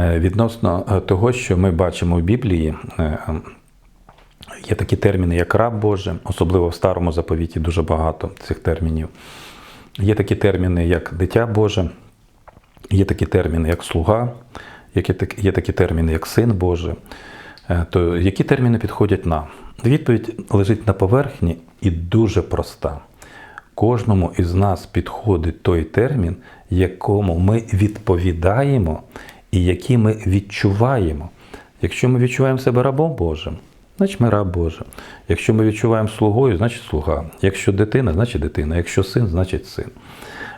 Е, Відносно е, того, що ми бачимо в Біблії, е, є такі терміни, як раб Божий, особливо в старому заповіті дуже багато цих термінів. Є такі терміни, як дитя Боже, є такі терміни, як слуга, є такі- терміни, як син Божий. То які терміни підходять нам? Відповідь лежить на поверхні і дуже проста. Кожному із нас підходить той термін, якому ми відповідаємо і який ми відчуваємо. Якщо ми відчуваємо себе рабом Божим, значить ми раб Божий. Якщо ми відчуваємо слугою, значить слуга. Якщо дитина, значить дитина. Якщо син, значить син.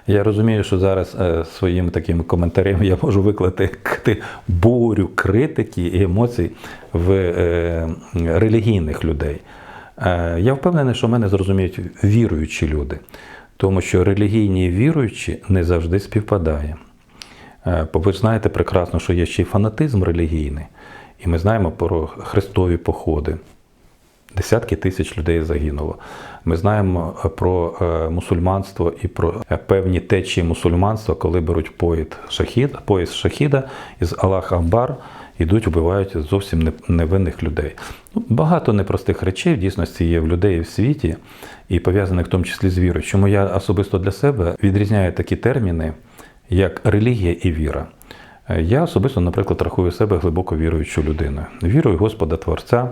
Я розумію, що зараз е, своїми такими коментарями я можу викликати бурю критики і емоцій в е, релігійних людей. Е, Я впевнений, що мене зрозуміють віруючі люди, тому що релігійні віруючі не завжди співпадає. Е, Ви знаєте прекрасно, що є ще й фанатизм релігійний, і ми знаємо про хрестові походи. Десятки тисяч людей загинуло. Ми знаємо е, про е, мусульманство і про певні течії мусульманства, коли беруть поїд шахід, поїзд шахіда із Аллах Амбар, ідуть, вбивають зовсім невинних людей. Ну, багато непростих речей в дійсності є в людей в світі і пов'язаних в тому числі з вірою. Чому я особисто для себе відрізняю такі терміни, як релігія і віра. Я особисто, наприклад, рахую себе глибоко віруючою людиною. Вірую в Господа Творця,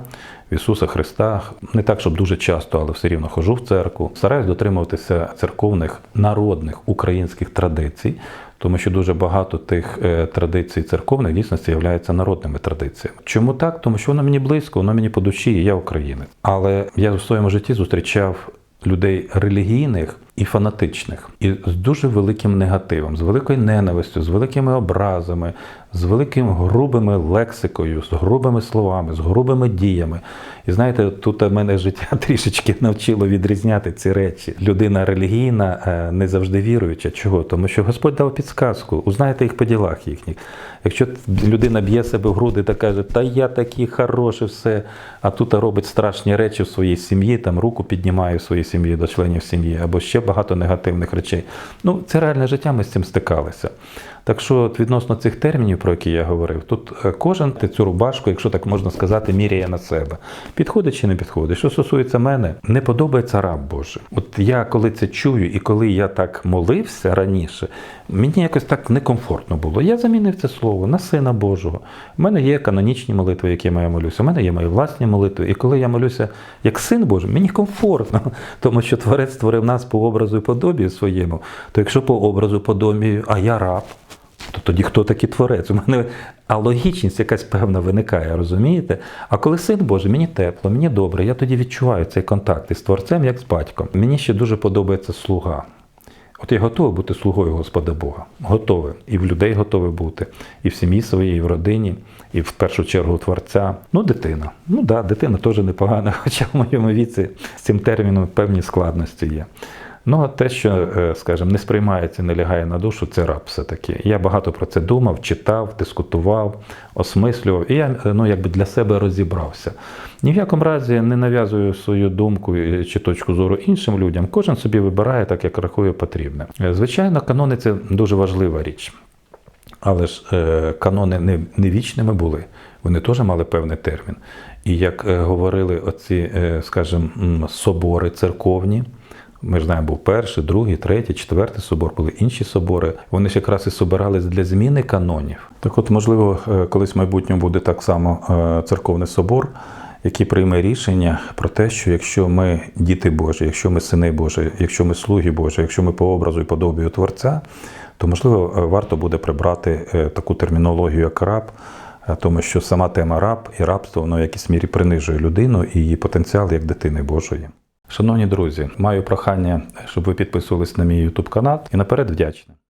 в Ісуса Христа. Не так, щоб дуже часто, але все рівно хожу в церкву. Стараюсь дотримуватися церковних народних українських традицій, тому що дуже багато тих е, традицій церковних дійсно являються народними традиціями. Чому так? Тому що воно мені близько, воно мені по душі, і я українець. Але я в своєму житті зустрічав людей релігійних і фанатичних, і з дуже великим негативом, з великою ненавистю, з великими образами, з великим грубими лексикою, з грубими словами, з грубими діями. І знаєте, тут мене життя трішечки навчило відрізняти ці речі. Людина релігійна е, не завжди віруюча. Чого? Тому що Господь дав підсказку, узнайте їх по ділах їхніх. Якщо людина б'є себе в груди та каже, та я такий хороший, все, а тут робить страшні речі в своїй сім'ї, там руку піднімає в своїй сім'ї до членів сім'ї, або ще багато негативних речей. Ну, це реальне життя, ми з цим стикалися. Так що відносно цих термінів, про які я говорив, тут е, кожен цю рубашку, якщо так можна сказати, міряє на себе. Підходить чи не підходить. Що стосується мене, не подобається раб Божий. От я коли це чую, і коли я так молився раніше, мені якось так некомфортно було. Я замінив це слово на сина Божого. У мене є канонічні молитви, якими я молюся. У мене є мої власні молитви. І коли я молюся як син Божий, мені комфортно, тому що Творець створив нас по образу і подобію своєму. То якщо по образу подобію, а я раб, то тоді хто такий творець? У мене а логічність якась певна виникає, розумієте? А коли син Божий, мені тепло, мені добре, я тоді відчуваю цей контакт із творцем, як з батьком. Мені ще дуже подобається слуга. От я готовий бути слугою Господа Бога. Готовий. І в людей готовий бути, і в сім'ї своїй, і в родині, і в першу чергу творця. Ну, дитина. Ну так, да, дитина теж непогана, хоча в моєму віці з цим терміном певні складності є. Ну, а те, що, е, скажімо, не сприймається, не лягає на душу, це раб все-таки. Я багато про це думав, читав, дискутував, осмислював, і я е, ну, якби для себе розібрався. Ні в якому разі не нав'язую свою думку е, чи точку зору іншим людям. Кожен собі вибирає так, як рахує потрібне. Звичайно, канони це дуже важлива річ. Але ж канони не, не вічними були, вони теж мали певний термін. І як говорили оці, скажімо, собори церковні, ми ж знаємо, був перший, другий, третій, четвертий собор, були інші собори. Вони ж якраз і собирались для зміни канонів. Так от, можливо, е, колись в майбутньому буде так само е, церковний собор, який прийме рішення про те, що якщо ми діти Божі, якщо ми сини Божі, якщо ми слуги Божі, якщо ми по образу і подобію Творця, то можливо е, варто буде прибрати таку термінологію, як раб, тому що сама тема раб і рабство воно в якійсь мірі принижує людину і її потенціал як дитини Божої. Шановні друзі, маю прохання, щоб ви підписувались на мій YouTube канал і наперед вдячний.